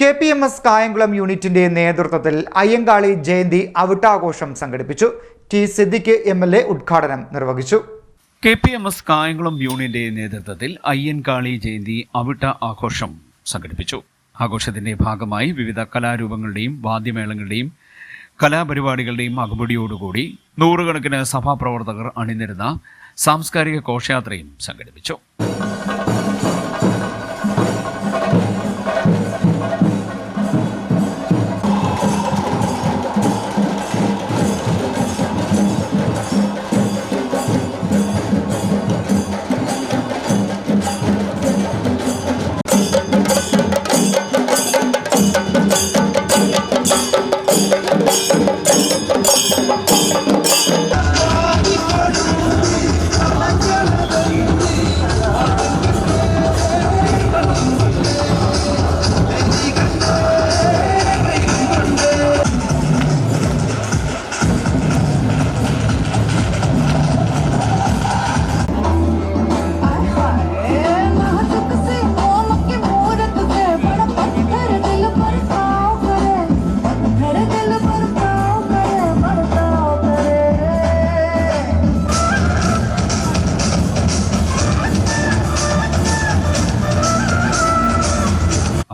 K P M S Kayamkulam യൂണിറ്റിന്റെ നേതൃത്വത്തിൽ അയ്യങ്കാളി ജയന്തി അവിട്ടാഘോഷം സംഘടിപ്പിച്ചു. T Siddique M L A ഉദ്ഘാടനം നിർവഹിച്ചു. K P M S Kayamkulam യൂണിയന്റെ നേതൃത്വത്തിൽ അയ്യൻകാളി ജയന്തി അവിട്ട ആഘോഷം സംഘടിപ്പിച്ചു. ആഘോഷത്തിന്റെ ഭാഗമായി വിവിധ കലാരൂപങ്ങളുടെയും വാദ്യമേളങ്ങളുടെയും കലാപരിപാടികളുടെയും അകമ്പടിയോടുകൂടി നൂറുകണക്കിന് സഭാപ്രവർത്തകർ അണിനിരുന്ന സാംസ്കാരിക ഘോഷയാത്രയും സംഘടിപ്പിച്ചു.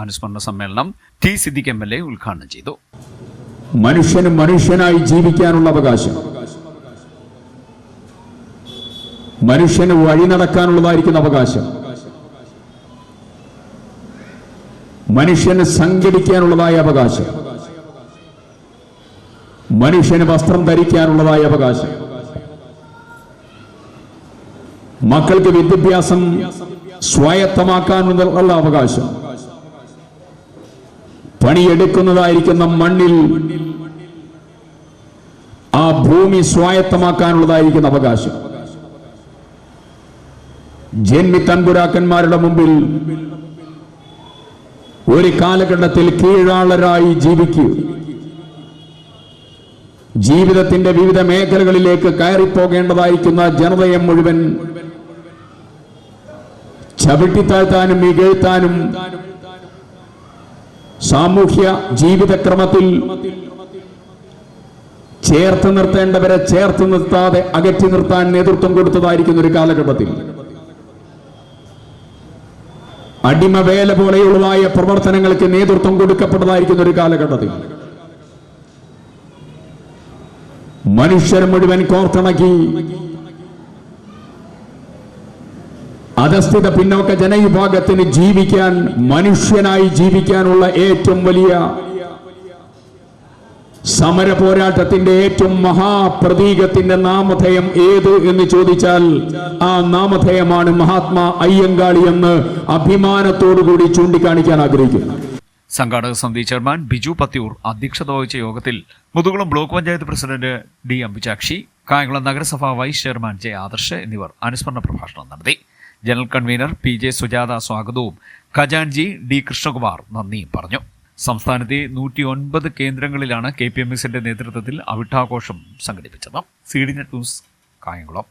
അനുസ്മരണ സമ്മേളനം T Siddique M L A ഉദ്ഘാടനം ചെയ്തു. മനുഷ്യന് മനുഷ്യനായി ജീവിക്കാനുള്ള അവകാശം. മനുഷ്യന് വഴി നടക്കാനുള്ളതായിരിക്കുന്ന അവകാശം. മനുഷ്യന് സംഘടിക്കാനുള്ളതായ അവകാശം. മനുഷ്യന് വസ്ത്രം ധരിക്കാനുള്ളതായ അവകാശം. മക്കൾക്ക് വിദ്യാഭ്യാസം സ്വായത്തമാക്കാനുള്ള അവകാശം. പണിയെടുക്കുന്നതായിരിക്കുന്ന മണ്ണിൽ ആ ഭൂമി സ്വായത്തമാക്കാനുള്ളതായിരിക്കുന്ന അവകാശം. ജന്മി തൻപുരാക്കന്മാരുടെ മുമ്പിൽ ഒരു കാലഘട്ടത്തിൽ കീഴാളരായി ജീവിക്കുക ജീവിതത്തിന്റെ വിവിധ മേഖലകളിലേക്ക് കയറിപ്പോകേണ്ടതായിരിക്കുന്ന ജനതയെ മുഴുവൻ ചവിട്ടിത്താഴ്ത്താനും ഇകഴ്ത്താനും സാമൂഹ്യ ജീവിതക്രമത്തിൽ ചേർത്ത് നിർത്തേണ്ടവരെ ചേർത്ത് നിർത്താതെ അകറ്റി നിർത്താൻ നേതൃത്വം കൊടുത്തതായിരിക്കുന്ന ഒരു കാലഘട്ടത്തിൽ അടിമവേല പോലെയുള്ളതായ പ്രവർത്തനങ്ങൾക്ക് നേതൃത്വം കൊടുക്കപ്പെട്ടതായിരിക്കുന്ന ഒരു കാലഘട്ടത്തിൽ മനുഷ്യർ മുഴുവൻ കോർത്തിണക്കി അധസ്ഥിത പിന്നോക്ക ജനവിഭാഗത്തിന് ജീവിക്കാൻ മനുഷ്യനായി ജീവിക്കാനുള്ള ഏറ്റവും വലിയ സമര പോരാട്ടത്തിന്റെ ഏറ്റവും മഹാപ്രതീകത്തിന്റെ നാമധേയം ഏത് എന്ന് ചോദിച്ചാൽ ആ നാമധേയമാണ് മഹാത്മാ അയ്യങ്കാളി എന്ന് അഭിമാനത്തോടുകൂടി ചൂണ്ടിക്കാണിക്കാൻ ആഗ്രഹിക്കുന്നു. സംഘാടക സമിതി ചെയർമാൻ ബിജു പത്തിയൂർ അധ്യക്ഷത വഹിച്ച യോഗത്തിൽ Muthukulam block panchayat president D Ambuchakshi Kayamkulam നഗരസഭാ വൈസ് ചെയർമാൻ ജെ ആദർശ് എന്നിവർ അനുസ്മരണ പ്രഭാഷണം നടത്തി. General convener P J Sujatha സ്വാഗതവും. ഖജാൻജി ഡി കൃഷ്ണകുമാർ നന്ദിയും പറഞ്ഞു. സംസ്ഥാനത്തെ നൂറ്റി ഒൻപത് കേന്ദ്രങ്ങളിലാണ് കെ പി എം എസിന്റെ നേതൃത്വത്തിൽ അവിട്ടാഘോഷം സംഘടിപ്പിച്ചത്. C D net news Kayamkulam.